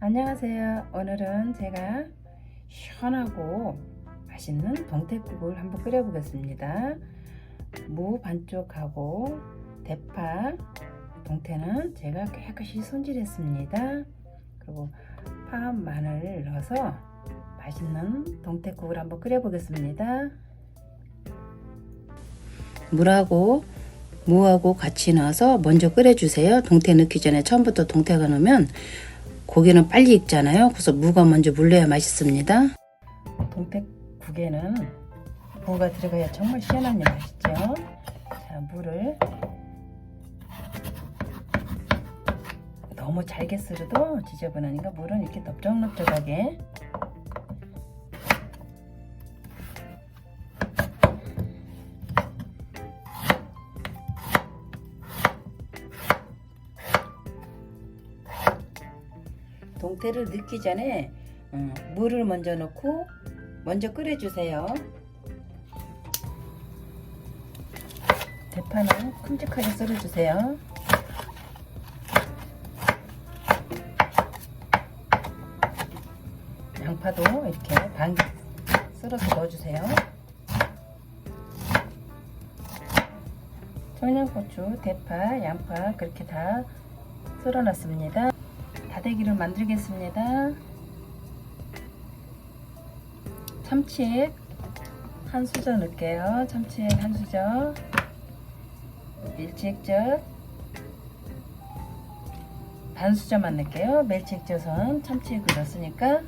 안녕하세요. 오늘은 제가 시원하고 맛있는 동태국을 한번 끓여 보겠습니다. 무 반쪽하고 대파, 동태는 제가 깨끗이 손질했습니다. 그리고 파, 마늘 넣어서 맛있는 동태국을 한번 끓여 보겠습니다. 물하고 무하고 같이 넣어서 먼저 끓여주세요. 동태 넣기 전에 처음부터 동태가 넣으면 고기는 빨리 익잖아요. 그래서 무가 먼저 물려야 맛있습니다. 동태국에는 무가 들어가야 정말 시원한 맛있죠. 자, 무를 너무 잘게 썰어도 지저분하니까 물은 이렇게 넓적넓적하게 동태를 넣기 전에 음, 물을 먼저 넣고 먼저 끓여주세요. 대파는 큼직하게 썰어주세요. 양파도 이렇게 반 썰어서 넣어주세요. 청양고추, 대파, 양파 그렇게 다 썰어놨습니다. 다대기를 만들겠습니다. 참치액 한 수저 넣을게요. 참치액 한 수저. 밀치액젓 반 수저만 넣을게요. 멸치액젓은 참치액을 넣었으니까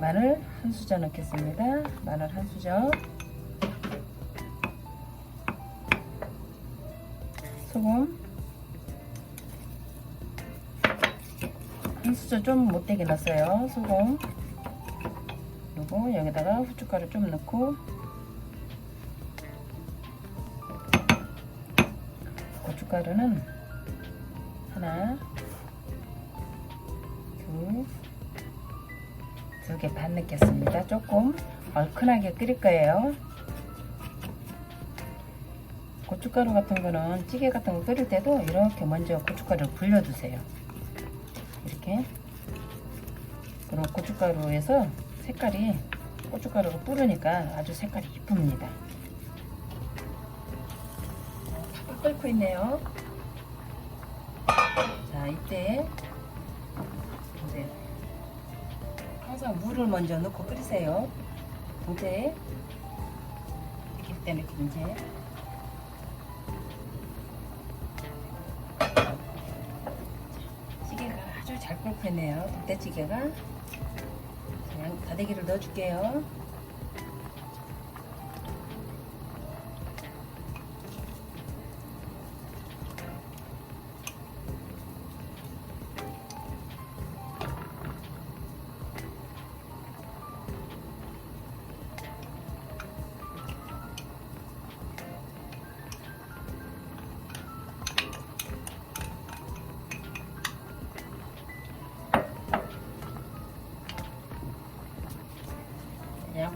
마늘 한 수저 넣겠습니다. 마늘 한 수저. 소금 한 수저 좀 못되게 넣었어요. 소금 그리고 여기다가 후춧가루 좀 넣고. 고춧가루는 하나 둘두 개 반 넣겠습니다. 조금 얼큰하게 끓일 거예요 고춧가루 같은 거는 찌개 같은 거 끓일 때도 이렇게 먼저 고춧가루를 불려주세요. 이렇게. 그럼 고춧가루에서 색깔이 고춧가루가 뿌르니까 아주 색깔이 이쁩니다. 팍팍 끓고 있네요. 자, 이때 이제 항상 물을 먼저 넣고 끓이세요. 동태 익힐 때는 이제 잘 끓고 있네요. 동태찌개가. 그냥 다대기를 넣어줄게요.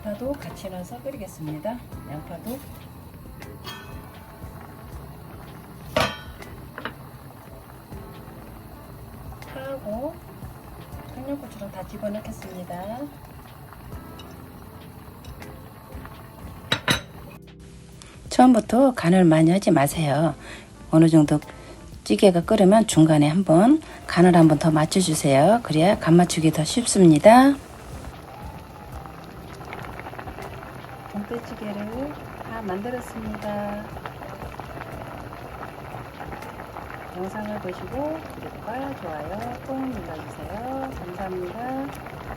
양파도 같이 넣어서 끓이겠습니다. 양파도 파하고 청양고추랑 다 집어넣겠습니다. 처음부터 간을 많이 하지 마세요. 어느 정도 찌개가 끓으면 중간에 한번 간을 한번 더 맞춰주세요. 그래야 간 맞추기 더 쉽습니다. 동태찌개를 다 만들었습니다. 영상을 보시고 구독과 좋아요 꼭 눌러주세요. 감사합니다.